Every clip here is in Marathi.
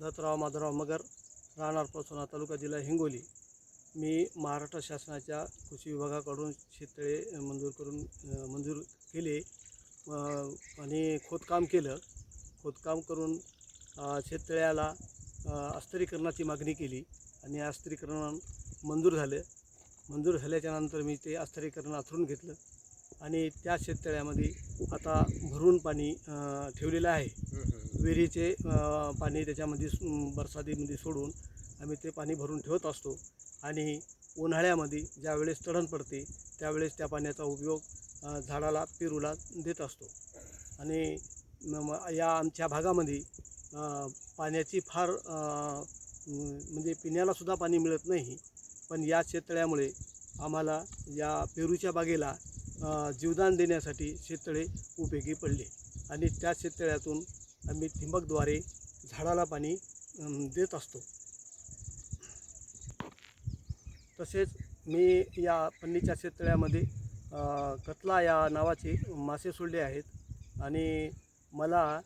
दत्तराव माधवराव मगर राहणार पाचोना तालुका जिल्हा हिंगोली. मी महाराष्ट्र शासनाच्या कृषी विभागाकडून शेततळे मंजूर करून मंजूर केले आणि खोदकाम केलं. खोदकाम करून शेततळ्याला अस्तरीकरणाची मागणी केली आणि अस्तरीकरण मंजूर झालं. मंजूर झाल्याच्यानंतर मी ते अस्तरीकरण आथरून घेतलं आणि त्या शेततळ्यामध्ये आता भरून पाणी ठेवलेलं आहे. विहिरीचे पाणी त्याच्यामध्ये बरसातीमध्ये सोडून आम्ही ते पाणी भरून ठेवत असतो. आणि उन्हाळ्यामध्ये ज्यावेळेस तळण पडते त्यावेळेस त्या पाण्याचा उपयोग झाडाला पेरूला देत असतो. आणि या आमच्या भागामध्ये पाण्याची फार म्हणजे पिण्यालासुद्धा पाणी मिळत नाही. पण या शेततळ्यामुळे आम्हाला या पेरूच्या बागेला जीवदान देण्यासाठी शेततळे उपयोगी पडले. आणि त्या शेततळ्यातून आम्ही ठिंबकद्वारे झाडाला पाणी देत असतो. तसेच मी या पन्नीच्या शेततळ्यामध्ये कतला या नावाचे मासे सोडले आहेत आणि मला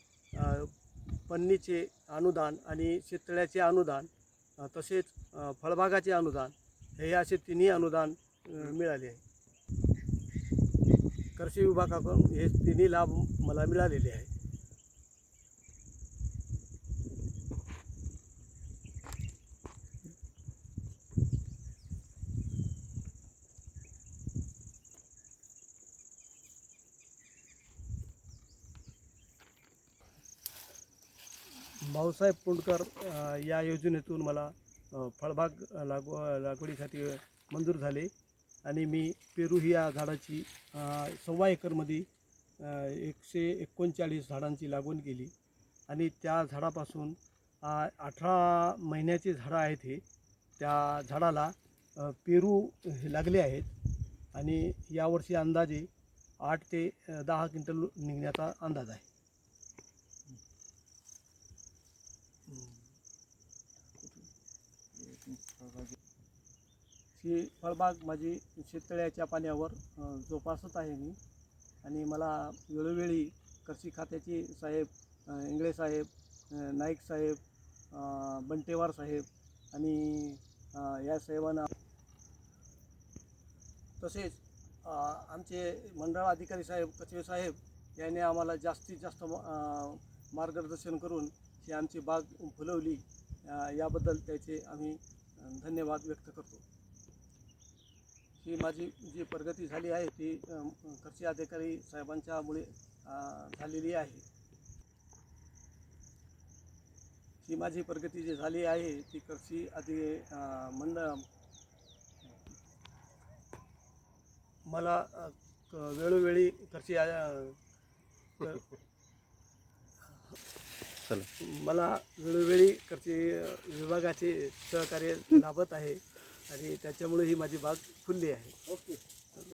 पन्नीचे अनुदान आणि शेततळ्याचे अनुदान तसेच फळबागाचे अनुदान हे असे तिन्ही अनुदान मिळाले आहे. कृषी विभागाकडून हे तिन्ही लाभ मला मिळालेले आहे भाऊसाहेब पुंडकर या योजनेतून मला फळबाग लागव लागवडीसाठी मंजूर झाले. आणि मी पेरू ही या झाडाची सव्वा एकरमध्ये एकशे एकोणचाळीस झाडांची लागवण केली. आणि त्या झाडापासून अठरा महिन्याचे झाडं आहेत हे. त्या झाडाला पेरू हे लागले आहेत. आणि यावर्षी अंदाजे आठ ते दहा क्विंटल निघण्याचा अंदाज आहे. ही फळबाग माझी शेततळ्याच्या पाण्यावर जोपासत आहे मी. आणि मला वेळोवेळी कृषी खात्याचे साहेब इंगळे साहेब नाईक साहेब बंटेवार साहेब आणि या साहेबांना तसेच आमचे मंडळ अधिकारी साहेब कचवे साहेब यांनी आम्हाला जास्तीत जास्त म- मार्गदर्शन करून ही आमची बाग फुलवली. याबद्दल त्याचे आम्ही धन्यवाद व्यक्त करतो. ही माझी जी प्रगती झाली आहे ती कृषी अधिकारी साहेबांच्यामुळे झालेली आहे. ही माझी प्रगती जी झाली आहे ती कृषी अधि अ, मंडळ मला वेळोवेळी क- मला वेळोवेळी कृषी विभागाचे सहकार्य लाभत आहे आणि त्याच्यामुळे ही माझी बाग फुलली आहे. ओके.